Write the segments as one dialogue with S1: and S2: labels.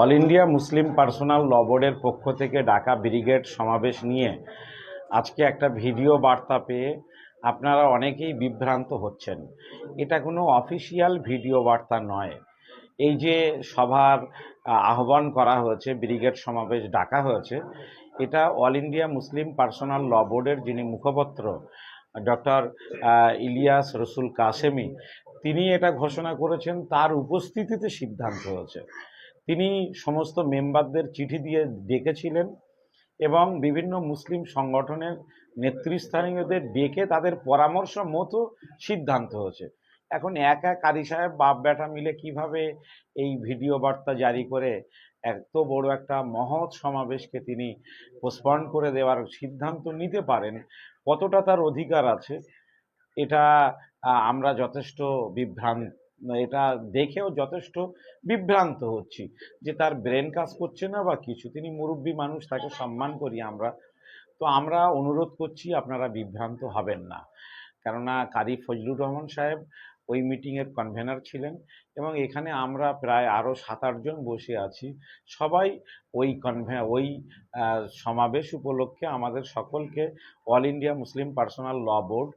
S1: All India Muslim personal law বোর্ডের পক্ষ থেকে ঢাকা ব্রিগেড সমাবেশ নিয়ে আজকে একটা ভিডিও বার্তা পেয়ে আপনারা অনেকেই বিভ্রান্ত হচ্ছেন। এটা কোনো অফিসিয়াল ভিডিও বার্তা নয়। এই যে সভার আহ্বান করা হয়েছে, ব্রিগেড সমাবেশ ডাকা হয়েছে, এটা all India Muslim personal law বোর্ডের যিনি মুখপত্র, ডক্টর ইলিয়াস রসুল কাসেমি, তিনি এটা ঘোষণা করেছেন, তার উপস্থিতিতে সিদ্ধান্ত হয়েছে। তিনি সমস্ত মেম্বারদের চিঠি দিয়ে ডেকেছিলেন এবং বিভিন্ন মুসলিম সংগঠনের নেতৃস্থানীয়দের ডেকে তাদের পরামর্শ মতো সিদ্ধান্ত হয়েছে। এখন একা কারি সাহেব বাপ বেটা মিলে কীভাবে এই ভিডিও বার্তা জারি করে এত বড় একটা মহৎ সমাবেশকে তিনি পোস্টপন্ড করে দেওয়ার সিদ্ধান্ত নিতে পারেন, কতটা তার অধিকার আছে, এটা আমরা যথেষ্ট বিভ্রান্ত এটা দেখেও যথেষ্ট বিভ্রান্ত হচ্ছি যে তার ব্রেন কাজ করছে না বা কিছু। তিনি মুরব্বী মানুষ, তাকে সম্মান করি আমরা। তো আমরা অনুরোধ করছি, আপনারা বিভ্রান্ত হবেন না। কেননা কারি ফজলুর রহমান সাহেব ওই মিটিংয়ের কনভেনার ছিলেন এবং এখানে আমরা প্রায় আরও সাত আটজন বসে আছি। সবাই ওই কনভে ওই সমাবেশ উপলক্ষে আমাদের সকলকে all India Muslim personal law board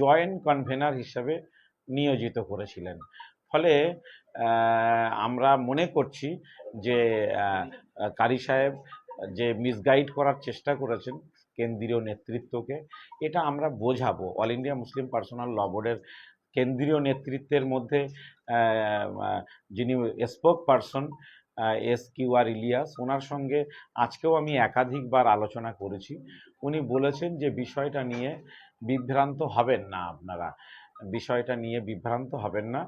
S1: joint convener হিসেবে নিয়োজিত করেছিলেন। ফলে আমরা মনে করছি যে কারি সাহেব যে মিসগাইড করার চেষ্টা করেছেন কেন্দ্রীয় নেতৃত্বকে, এটা আমরা বোঝাবো। All India Muslim personal law বোর্ডের কেন্দ্রীয় নেতৃত্বের মধ্যে যিনি spokesperson S Q R Ilyas, ওনার সঙ্গে আজকেও আমি একাধিকবার আলোচনা করেছি। উনি বলেছেন যে, বিষয়টা নিয়ে বিভ্রান্ত হবেন না আপনারা। বিষয়টা নিয়ে বিভ্রান্ত হবেন না।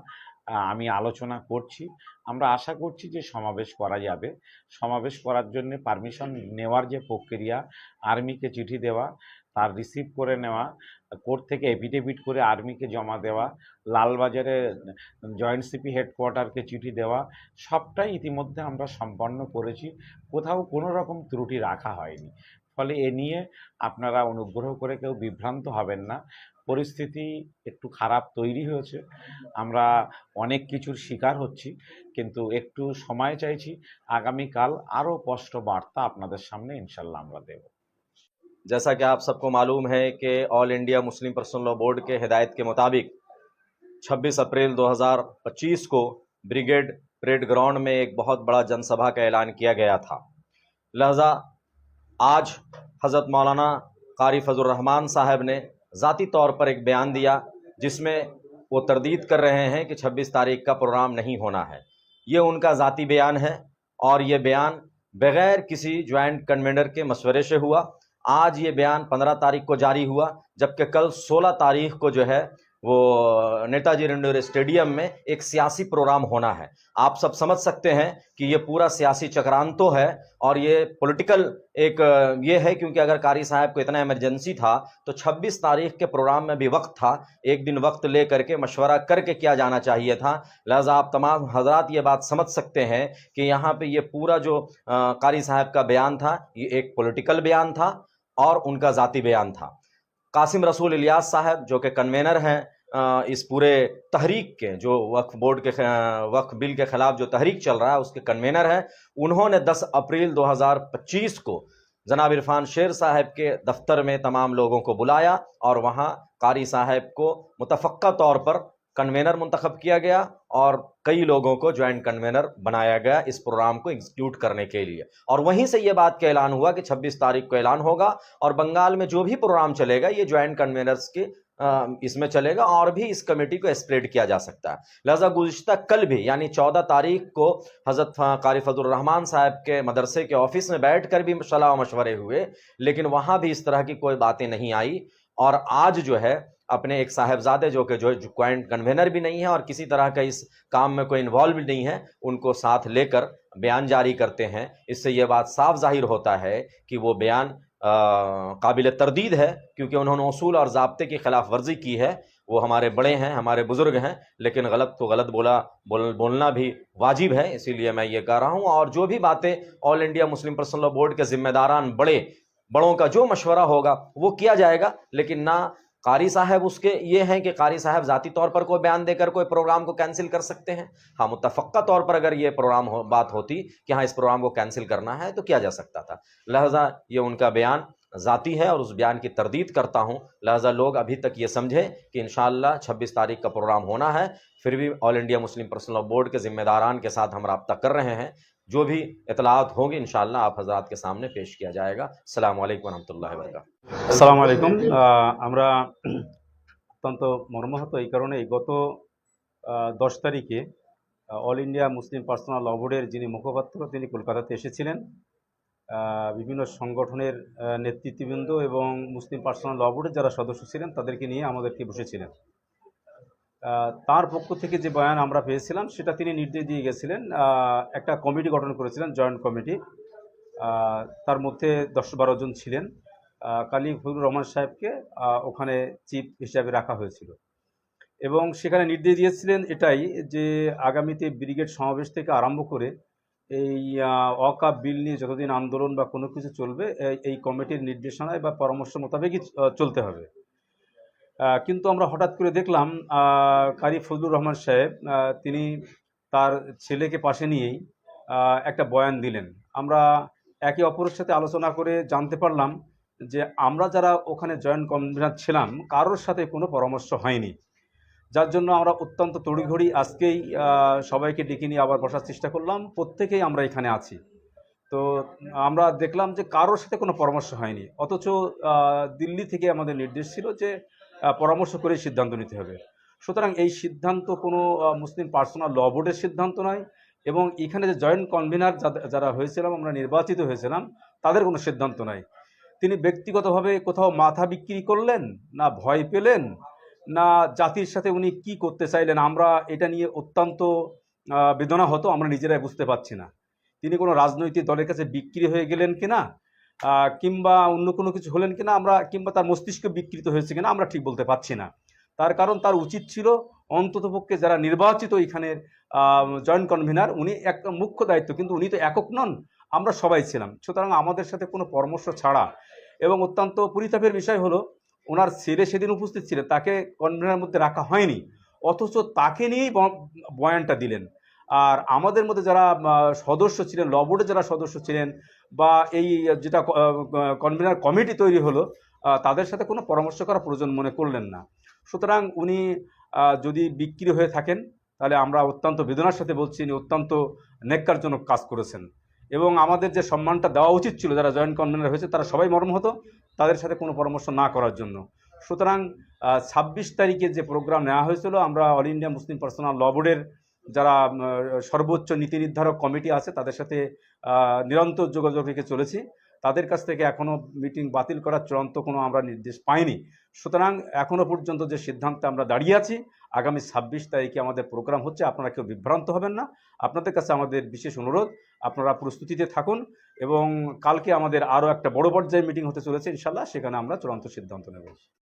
S1: আমি আলোচনা করছি। আমরা আশা করছি যে সমাবেশ করা যাবে। সমাবেশ করার জন্য পারমিশন নেওয়ার যে প্রক্রিয়া, আর্মিকে চিঠি দেওয়া, তার রিসিভ করে নেওয়া, কোর্ট থেকে এফিডেভিট করে আর্মিকে জমা দেওয়া, লালবাজারে জয়েন্ট সিপি হেডকোয়ার্টারকে চিঠি দেওয়া, সবটাই ইতিমধ্যে আমরা সম্পন্ন করেছি। কোথাও কোনো রকম ত্রুটি রাখা হয়নি। ফলে এ নিয়ে আপনারা অনুগ্রহ করে কেউ বিভ্রান্ত হবেন না পরিস্থিতি একটু খারাপ তৈরি হয়েছে আমরা অনেক কিছুর শিকার হচ্ছি কিন্তু একটু সময় চাইছি আগামীকাল আরও স্পষ্ট বার্তা আপনাদের সামনে ইনশাল্লাহ আমরা দেব
S2: जैसा कि आप सबको मालूम है कि all India Muslim personal law board के हिदायत के मुताबिक 26 अप्रैल 2025 को ब्रिगेड परेड ग्राउंड में एक बहुत बड़ा जनसभा का ऐलान किया गया था लिहाजा आज हज़रत मौलाना कारी फजल रहमान साहब ने ज़ाती तौर पर एक बयान दिया जिसमें वो तरदीद कर रहे हैं कि 26 तारीख का प्रोग्राम नहीं होना है। ये उनका ज़ाती बयान है और ये बयान बग़ैर किसी ज्वाइंट कन्वेंडर के मशवरे से हुआ। आज ये बयान 15 तारीख को जारी हुआ, जबकि कल 16 तारीख को जो है वो नेताजी इंडोर स्टेडियम में एक सियासी प्रोग्राम होना है। आप सब समझ सकते हैं कि ये पूरा सियासी चक्रांत तो है और ये पॉलिटिकल एक, ये है क्योंकि अगर कारी साहब को इतना इमरजेंसी था तो 26 तारीख के प्रोग्राम में भी वक्त था। एक दिन वक्त ले करके मशवरा करके किया जाना चाहिए था। लिहाजा आप तमाम हजरात ये बात समझ सकते हैं कि यहाँ पे ये पूरा जो कारी साहब का बयान था, ये एक पोलिटिकल बयान था और उनका ज़ाती बयान था। कासिम रसूल इलियास साहब, जो कि कन्वेनर हैं इस पूरे तहरीक के, जो वक्फ बोर्ड के वक्फ बिल के ख़िलाफ़ जो तहरीक चल रहा है, उसके कन्वेनर हैं। उन्होंने 10 अप्रैल 2025 को जनाब इरफान शेर साहब के दफ्तर में तमाम लोगों को बुलाया और वहाँ कारी साहब को मुतफ़ा तौर पर कन्वेनर मुंतखब किया गया और कई लोगों को ज्वाइंट कन्वेनर बनाया गया इस प्रोग्राम को एग्जीक्यूट करने के लिए। और वहीं से ये बात का ऐलान हुआ कि 26 तारीख को ऐलान होगा और बंगाल में जो भी प्रोग्राम चलेगा, ये ज्वाइंट कन्वेनर्स के इसमें चलेगा और भी इस कमेटी को स्प्रेड किया जा सकता है। लिहाजा गुज्तर कल भी, यानी चौदह तारीख को हज़रत कारी फजल रहमान साहब के मदरसे के ऑफ़िस में बैठ कर भी सलाह मशवरे हुए, लेकिन वहाँ भी इस तरह की कोई बातें नहीं आई। और आज जो है अपने एक साहेबजादे जो कि जो ज्वाइंट कन्वेनर भी नहीं है और किसी तरह का इस काम में कोई इन्वॉल्व नहीं है, उनको साथ लेकर बयान जारी करते हैं। इससे ये बात साफ़ ज़ाहिर होता है कि वो बयान काबिल तरदीद है, क्योंकि उन्होंने असूल और जबते की खिलाफ वर्जी की है। वो हमारे बड़े हैं, हमारे बुज़ुर्ग हैं, लेकिन गलत को गलत बोला, बोल, बोलना भी वाजिब है, इसीलिए मैं ये कह रहा हूँ। और जो भी बातें all India Muslim personal board के जिम्मेदारान बड़े, बड़ों का जो मशवरा होगा, वो किया जाएगा, लेकिन ना कारी साहब उसके ये हैं कि कारी साहब जाती तौर पर कोई बयान देकर कोई प्रोग्राम को कैंसिल कर सकते हैं। हाँ मुतफ़ा तौर पर अगर ये प्रोग्राम हो, बात होती कि हाँ इस प्रोग्राम को कैंसिल करना है तो किया जा सकता था। लहजा ये उनका बयान ज़ाती है और उस बयान की तरदीद करता हूँ लिहाजा लोग अभी तक ये समझे कि इन छब्बीस तारीख का प्रोग्राम होना है फिर भी all India Muslim personal law board के ज़िम्मेदारान के साथ हम रबता कर रहे हैं जो भी इतलात होंगी इन आप हजरात के सामने पेश किया जाएगा अल्लाम वरहमल वर्क
S3: আসসালামু আলাইকুম আহ, আমরা অত্যন্ত মর্মাহত এই কারণে এই গত আহ, দশ তারিখে আহ, all India Muslim personal law বোর্ডের যিনি মুখপাত্র তিনি কলকাতাতে এসেছিলেন আহ, বিভিন্ন সংগঠনের নেতৃত্ববৃন্দ এবং মুসলিম পার্সোনাল ল বোর্ডের যারা সদস্য ছিলেন, তাদেরকে নিয়ে আমাদেরকে বসেছিলেন। তার পক্ষ থেকে যে বয়ান আমরা পেয়েছিলাম, সেটা তিনি নির্দেশ দিয়ে গেছিলেন। একটা কমিটি গঠন করেছিলেন, জয়েন্ট কমিটি। তার মধ্যে দশ বারো জন ছিলেন। কালী ফজলুর রহমান সাহেবকে ওখানে চিফ হিসাবে রাখা হয়েছিল। এবং সেখানে নির্দেশ দিয়েছিলেন এটাই যে আগামীতে ব্রিগেড সমাবেশ থেকে আরম্ভ করে এই অকাপ বিল নিয়ে যতদিন আন্দোলন বা কোনো কিছু চলবে এই- কমিটির নির্দেশনায় বা পরামর্শ মোতাবেকই চলতে হবে। কিন্তু আমরা হঠাৎ করে দেখলাম কারি ফজলুর রহমান সাহেব তিনি তার ছেলেকে পাশে নিয়েই একটা বয়ান দিলেন। আমরা একে অপরের সাথে আলোচনা করে জানতে পারলাম যে আমরা যারা ওখানে জয়েন্ট কনভেনার ছিলাম, কারোর সাথে কোনো পরামর্শ হয়নি। যার জন্য আমরা অত্যন্ত তড়িঘড়ি আজকেই সবাইকে ডেকে নিয়ে আবার বসার চেষ্টা করলাম। প্রত্যেকেই আমরা এখানে আছি। তো আমরা দেখলাম যে কারোর সাথে কোনো পরামর্শ হয়নি। অথচ দিল্লি থেকে আমাদের নির্দেশ ছিল যে পরামর্শ করে সিদ্ধান্ত নিতে হবে। সুতরাং এই সিদ্ধান্ত কোনো মুসলিম পার্সোনাল ল বোর্ডের সিদ্ধান্ত নয় এবং এখানে যে জয়েন্ট কনভেনার যারা হয়েছিলাম, আমরা নির্বাচিত হয়েছিলাম, তাদের কোনো সিদ্ধান্ত নাই। তিনি ব্যক্তিগতভাবে কোথাও মাথা বিক্রি করলেন না ভয় পেলেন? না জাতির সাথে উনি কি করতে চাইলেন? আমরা এটা নিয়ে অত্যন্ত বেদনা হতো, আমরা নিজেরাই বুঝতে পারছি না। তিনি কোনো রাজনৈতিক দলের কাছে বিক্রি হয়ে গেলেন কিনা কিংবা অন্য কোনো কিছু হলেন কিনা, আমরা, কিংবা তার মস্তিষ্ক বিকৃত হয়েছে কিনা, আমরা ঠিক বলতে পারছি না। তার কারণ তার উচিত ছিল অন্ততপক্ষে যারা নির্বাচিত এখানের জয়েন্ট কনভেনার উনি এক মুখ্য দায়িত্ব, কিন্তু উনি তো একক নন, আমরা সবাই ছিলাম। সুতরাং আমাদের সাথে কোনো পরামর্শ ছাড়া। এবং অত্যন্ত পরিতাপের বিষয় হলো ওনার ছেলে সেদিন উপস্থিত ছিলেন, তাকে কনভেনার মধ্যে রাখা হয়নি, অথচ তাকে নিয়েই বয়ানটা দিলেন। আর আমাদের মধ্যে যারা সদস্য ছিলেন, ল বোর্ডের যারা সদস্য ছিলেন বা এই যেটা কনভেনার কমিটি তৈরি হলো তাদের সাথে কোনো পরামর্শ করা প্রয়োজন মনে করলেন না। সুতরাং উনি যদি বিক্রি হয়ে থাকেন, তাহলে আমরা অত্যন্ত বেদনার সাথে বলছি, উনি অত্যন্ত নেককারজনক কাজ করেছেন। এবং আমাদের যে সম্মানটা দেওয়া উচিত ছিল, যারা জয়েন্ট কনভেনার হয়েছে, তারা সবাই মর্মাহত তাদের সাথে কোনো পরামর্শ না করার জন্য। সুতরাং ছাব্বিশ তারিখে যে প্রোগ্রাম নেওয়া হয়েছিল, আমরা all India Muslim personal law বোর্ডের যারা সর্বোচ্চ নীতি নির্ধারক কমিটি আছে, তাদের সাথে নিরন্তর যোগাযোগ রেখে চলেছি। তাদের কাছ থেকে এখনও মিটিং বাতিল করার চূড়ান্ত কোনো আমরা নির্দেশ পাইনি। সুতরাং এখনও পর্যন্ত যে সিদ্ধান্তে আমরা দাঁড়িয়ে আছি আগামী ছাব্বিশ তারিখে আমাদের প্রোগ্রাম হচ্ছে, আপনারা কেউ বিভ্রান্ত হবেন না। আপনাদের কাছে আমাদের বিশেষ অনুরোধ, আপনারা প্রস্তুতিতে থাকুন এবং কালকে আমাদের আরও একটা বড় পর্যায়ে মিটিং হতে চলেছে ইনশাল্লাহ, সেখানে আমরা চূড়ান্ত সিদ্ধান্ত নেব।